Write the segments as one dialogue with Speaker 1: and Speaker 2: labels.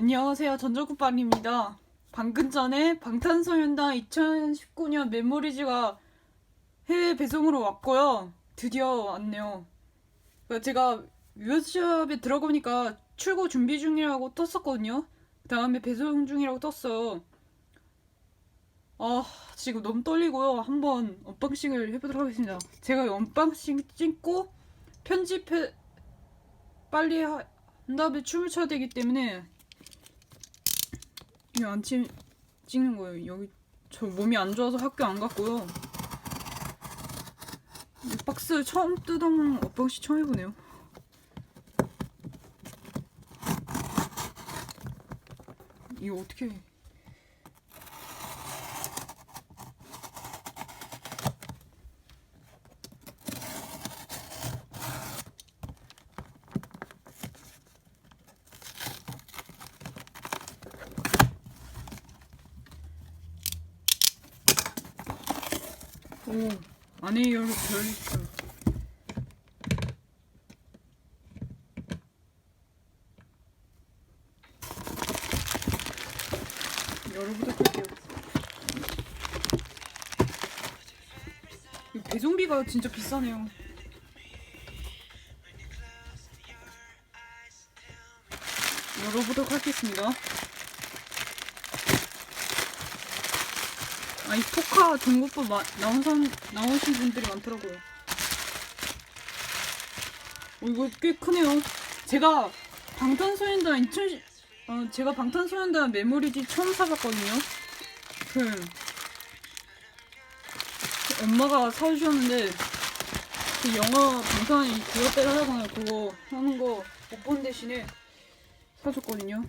Speaker 1: 안녕하세요. 전절국빵입니다. 방금 전에 방탄소년단 2019년 메모리즈가 해외 배송으로 왔고요. 드디어 왔네요. 제가 뮤직숍에 들어가보니까 출고 준비 중이라고 떴었거든요. 그 다음에 배송 중이라고 떴어요. 아, 지금 너무 떨리고요. 한번 언박싱을 해보도록 하겠습니다. 제가 언박싱 찍고 편집해 빨리 하- 한 다음에 춤을 춰야 되기 때문에 이거 안 찍, 찍는 거예요. 여기 저 몸이 안 좋아서 학교 안 갔고요. 이 박스 처음 뜯어먹는 언박싱 처음 해보네요. 이거 어떻게 오, 안에 여기 별 있어. 열어보도록 할게요. 이 배송비가 진짜 비싸네요. 열어보도록 하겠습니다. 아, 이 포카 중국법 마, 선, 나오신 분들이 많더라고요. 어, 이거 꽤 크네요. 제가 방탄소년단 2010, 어, 제가 방탄소년단 메모리지 처음 사봤거든요. 그, 그 엄마가 사주셨는데, 그 영화 그거 때려 하거나 그거 하는 거 못 본 대신에 사줬거든요.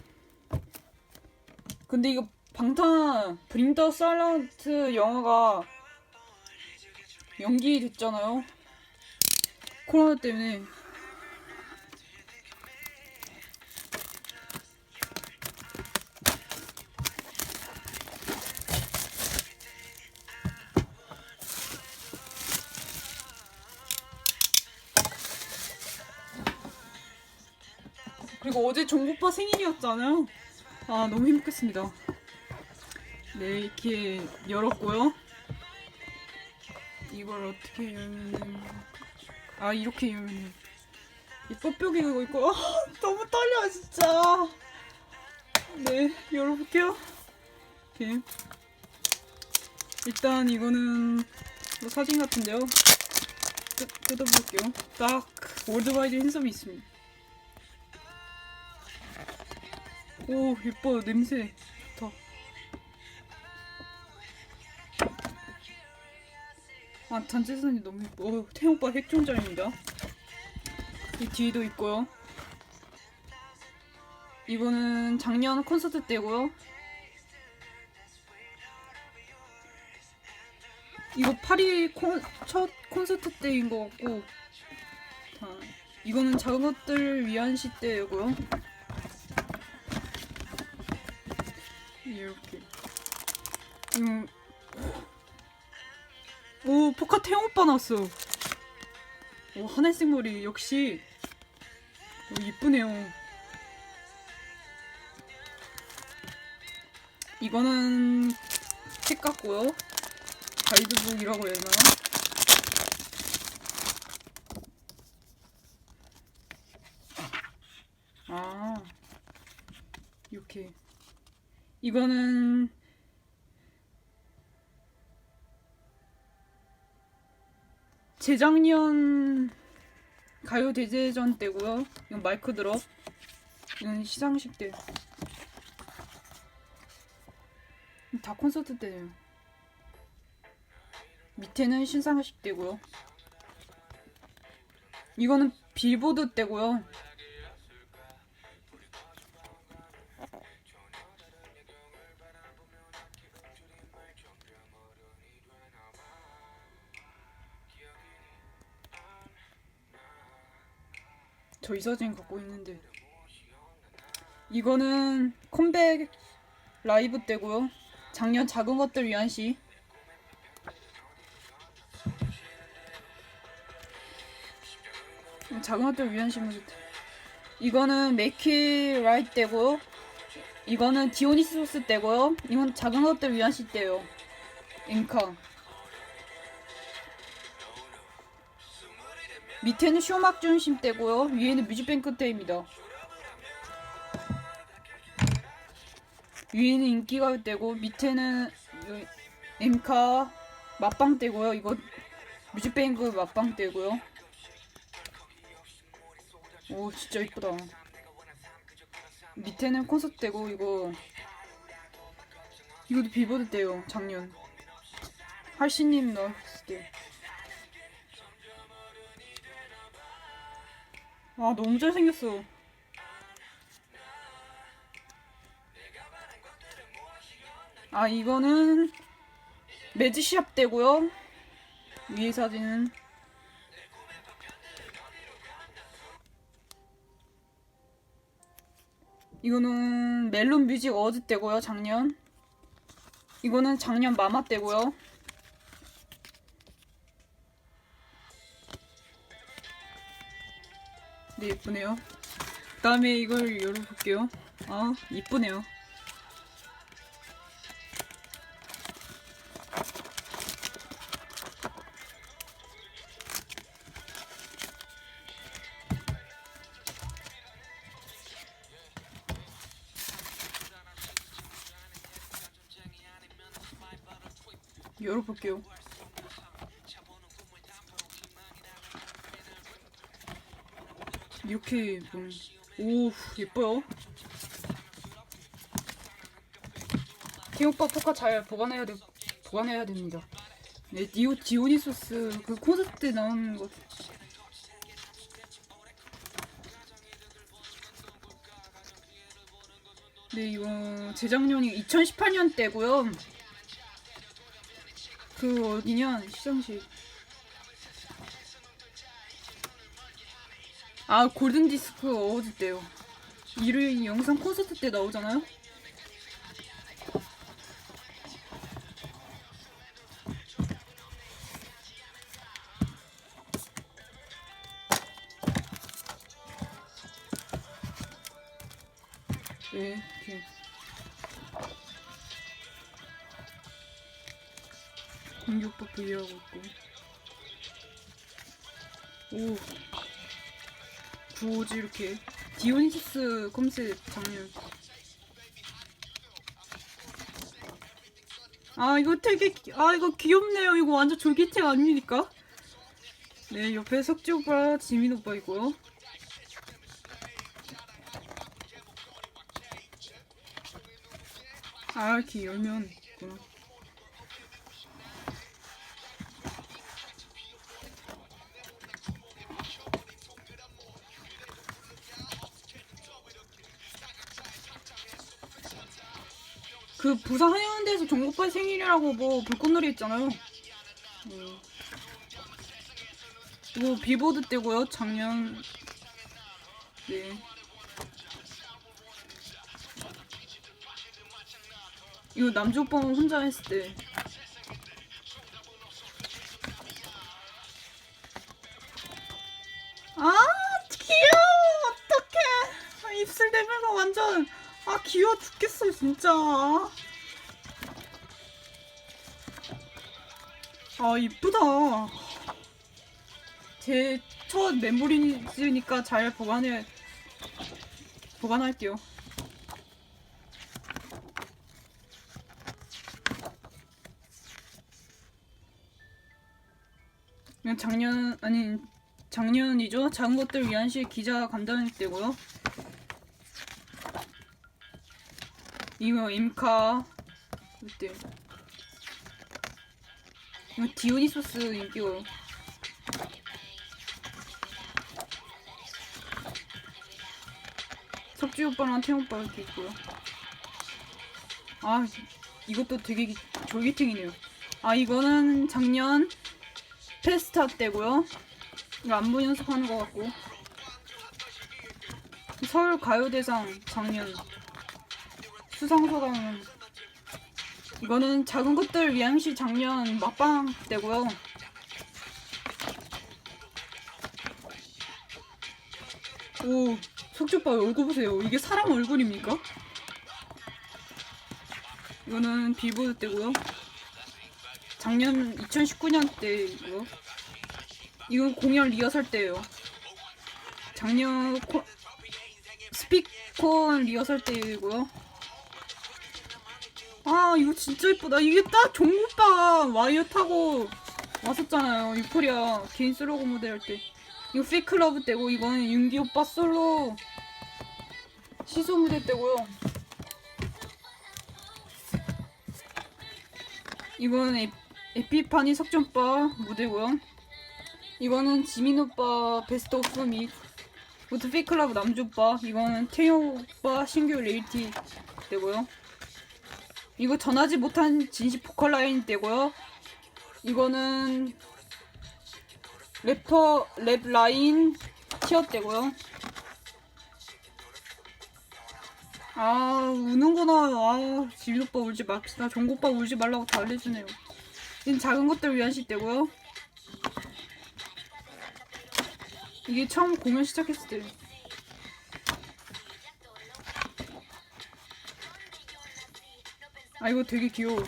Speaker 1: 근데 이거 방탄 브링 더 살런트 영화가 연기됐잖아요. 코로나 때문에. 그리고 어제 종국빠 생일이었잖아요. 아 너무 행복했습니다. 네 이렇게 열었고요. 이걸 어떻게 열면은 아 이렇게 열면은 이 이거 있고 아, 너무 떨려 진짜. 네 열어볼게요. 이렇게 일단 이거는 뭐 사진 같은데요. 뜯, 뜯어볼게요. 딱 월드와이드 핸섬이 있습니다. 오 예뻐요 냄새 아 단체선이 너무 예뻐. 어, 태오빠 핵종장입니다. 이 뒤에도 있고요. 이거는 작년 콘서트 때고요. 이거 파리 콘, 첫 콘서트 때인 것 같고 자, 이거는 작은 것들 위한 시 때고요. 이렇게 음. 오 포카 태영 오빠 나왔어. 오 하늘색 머리 역시. 오, 이쁘네요. 이거는 책 같고요. 가이드북이라고 해야 되나? 아 이렇게. 이거는 재작년 가요 대제전 때고요. 이건 마이크 드롭. 이건 시상식 때. 다 콘서트 때예요. 밑에는 시상식 때고요. 이거는 빌보드 때고요. 저 이 사진 갖고 있는데 이거는 컴백 라이브 때고요. 작년 작은 것들 위한 시. 작은 것들 위한 시 이거는 메키 라이트 때고요. 이거는 디오니소스 때고요. 이건 작은 것들 위한 시 때요. 앵카. 밑에는 쇼막 중심 때고요. 위에는 뮤직뱅크 때입니다. 위에는 인기가요 때고 밑에는 요- 엠카 맛방 때고요. 이거 뮤직뱅크 맛방 때고요. 오 진짜 이쁘다. 밑에는 콘서트 때고 이거 이것도 비보드 때요. 작년 할씨님 나왔을 때. 아 너무 잘생겼어. 아 이거는 매지샵 때고요. 위에 사진은 이거는 멜론 뮤직 어즈 때고요. 작년. 이거는 작년 마마 때고요. 네 예쁘네요. 그 다음에 이걸 열어볼게요. 아 이쁘네요. 열어볼게요. 이렇게 보면 오 예뻐요. 티오빠 포카 잘 보관해야 돼 보관해야 됩니다. 네 디오 디오니소스 그 콘서트 때 나오는 거. 네 이거 재작년이 2018년 때고요. 그 어디냐 시상식 아 골든 디스크 어워즈 때요. 일요일 영상 콘서트 때 나오잖아요? 네 공격법 분리하고 있고 구호지 이렇게. 디오니시스 컴셋 장면 아 이거 되게 귀- 아 이거 귀엽네요. 이거 완전 졸기템 아닙니까? 네 옆에 석지 오빠 지민 오빠 있고요. 아 이렇게 열면 있구나 그 부산 해운대에서 정국빠 생일이라고 뭐 불꽃놀이 했잖아요. 음. 이거 비보드 때고요. 작년 네. 이거 남주 오빠 혼자 했을 때. 아 귀여워 어떡해 아, 입술 대면서 완전 아 귀여워 죽겠어 진짜. 아 이쁘다. 제 첫 메모리즈니까 잘 보관해 보관할게요. 이건 작년 아니 작년이죠? 작은 것들 위한 시 기자 간담회 때고요 이거 임카. 이때. 이거 디오니소스 인기요 석주 오빠랑 태용 오빠 이렇게 있고요. 아 이것도 되게 기- 졸기팅이네요. 아 이거는 작년 페스타 때고요. 이거 안무 연습하는 것 같고. 서울 가요대상 작년 수상소감은 이거는 작은 것들 위양시 작년 막방 때고요. 오, 석주오빠 얼굴 보세요. 이게 사람 얼굴입니까? 이거는 빌보드 때고요. 작년 2019년 때이고요. 이건 공연 리허설 때예요. 작년 코, 스피콘 리허설 때이고요. 아 이거 진짜 예쁘다. 이게 딱 종국빠 와이어 타고 왔었잖아요. 유포리아 개인 슬로건 무대 할 때. 이거 페이클러브 때고 이거는 윤기 오빠 솔로 시소 무대 때고요. 에, 에피파니 석전빠 무대고요. 이거는 지민 오빠 베스트 오프 및 보트 페이클러브 남주 오빠 이거는 태용 오빠 신규 레이티 때고요. 이거 전하지 못한 진시 보컬 라인 때고요. 이거는 래퍼 랩 라인 티어 때고요. 아 우는구나. 아 지민 오빠 울지 맙시다. 정국 오빠 울지 말라고 다 알려주네요. 이는 작은 것들 위한 시 때고요. 이게 처음 공연 시작했을 때. 아 이거 되게 귀여워. 어?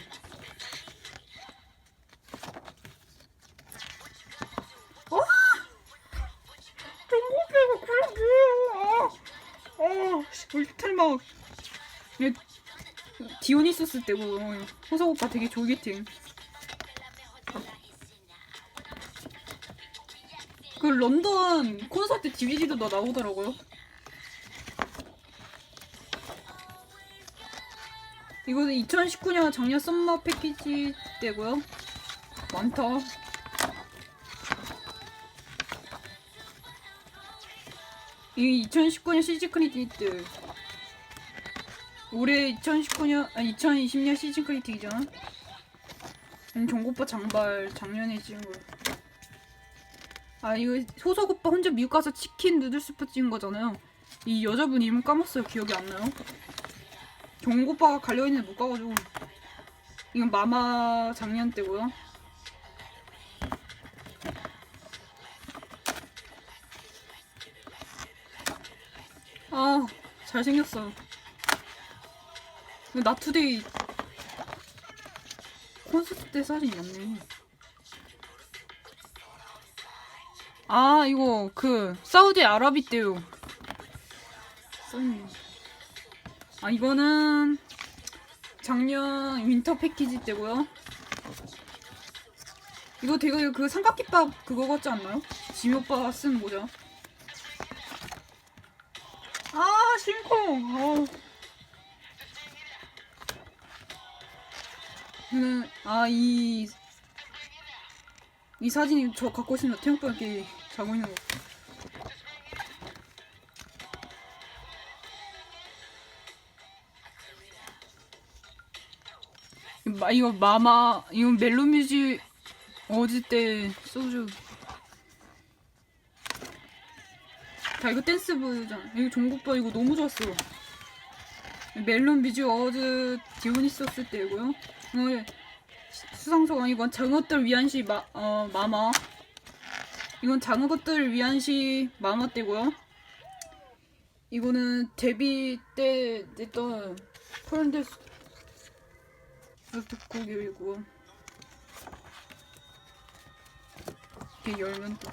Speaker 1: 뭐야? 아, 아, 씨, 울틀막. 얘 디오니소스 때고 호석 오빠 되게 졸개팅. 그 런던 콘서트 DVD도 나 나오더라고요. 이거는 2019년 작년 썸머 패키지 때고요. 많다. 이 2019년 시즌 크리티트. 올해 2019년 아니 2020년 시즌 크리틱이잖아. 음, 정고빠 장발 작년에 찍은 거. 아 이거 소석 오빠 혼자 미국 가서 치킨 누들 스프 찍은 거잖아요. 이 여자분 이름 까먹었어요. 기억이 안 나요. 정국 오빠가 갈려 있는데 못 가가지고 이건 마마 작년 때고요. 아 잘생겼어. 나투데이 콘서트 때 사진이 맞네. 아 이거 그 사우디 아라비 때요. 써있네. 아 이거는 작년 윈터 패키지 때고요. 이거 되게 그 삼각김밥 그거 같지 않나요? 지미 오빠가 쓴 모자. 아 심쿵. 어. 이거는 아이 이 사진이 저 갖고 있으면 이렇게 자고 있는 거. 마, 이거 마마 이거 멜로뮤직 어제 때 소주. 자 이거 댄스 부잖아 이거 종국바 이거 너무 좋았어. 멜론 뮤직 어즈 디오니소스 때고요. 오늘 수상소감 이건 작은 것들 위한 시 마, 어, 마마. 이건 작은 것들 위한 시 마마 때고요. 이거는 데뷔 때 냈던 포렌데스 곡이고 이게 열면 또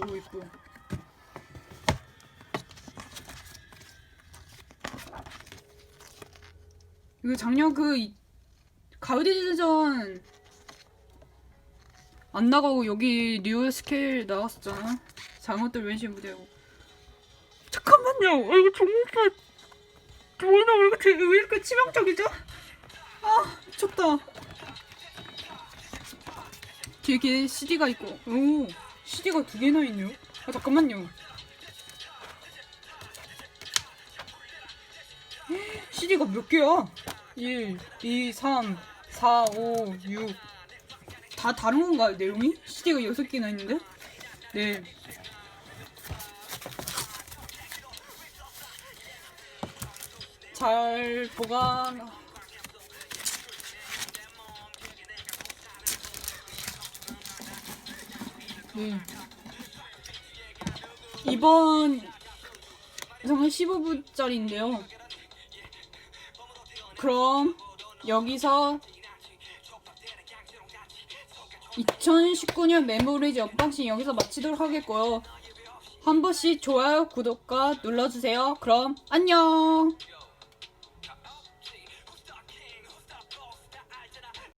Speaker 1: 오, 이뻐. 이거 작년 그 이- 가을 디즈전 안 나가고 여기 뉴 스케일 나왔었잖아. 장어들 왼신 무대하고. 잠깐만요. 아, 이거 종목파 뭐나 왜 이렇게 왜 이렇게 치명적이죠? 아 미쳤다. 이렇게 CD가 있고, 오 CD가 두 개나 있네요. 아 잠깐만요. CD가 몇 개야? 1, 2, 3, 4, 5, 6. 다 다른 건가요, 내용이? CD가 6개나 있는데? 네. 잘 보관. 네. 이번 정말 15분짜리인데요. 그럼 여기서 2019년 메모리즈 언박싱 여기서 마치도록 하겠고요. 한 번씩 좋아요, 구독과 눌러주세요. 그럼 안녕!